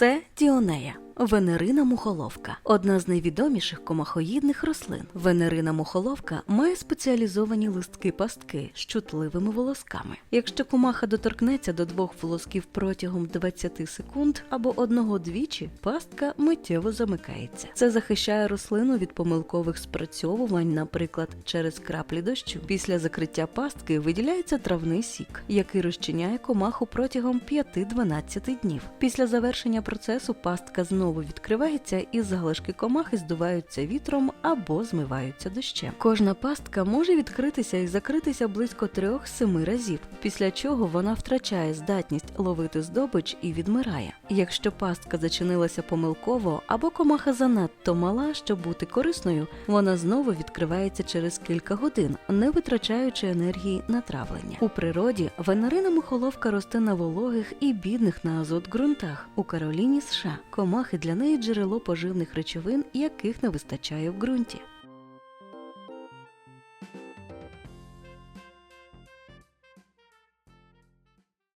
Це діонея. Венерина мухоловка одна з найвідоміших комахоїдних рослин. Венерина мухоловка має спеціалізовані листки пастки з чутливими волосками. Якщо комаха доторкнеться до двох волосків протягом 20 секунд або одного-двічі, пастка миттєво замикається. Це захищає рослину від помилкових спрацьовувань, наприклад, через краплі дощу. Після закриття пастки виділяється травний сік, який розчиняє комаху протягом 5-12 днів. Після завершення процесу пастка знову відкривається і залишки комахи здуваються вітром або змиваються дощем. Кожна пастка може відкритися і закритися близько 3-7 разів, після чого вона втрачає здатність ловити здобич і відмирає. Якщо пастка зачинилася помилково або комаха занадто мала, щоб бути корисною, вона знову відкривається через кілька годин, не витрачаючи енергії на травлення. У природі венерина мухоловка росте на вологих і бідних на азот ґрунтах. У Кароліні США комахи для неї джерело поживних речовин, яких не вистачає в ґрунті.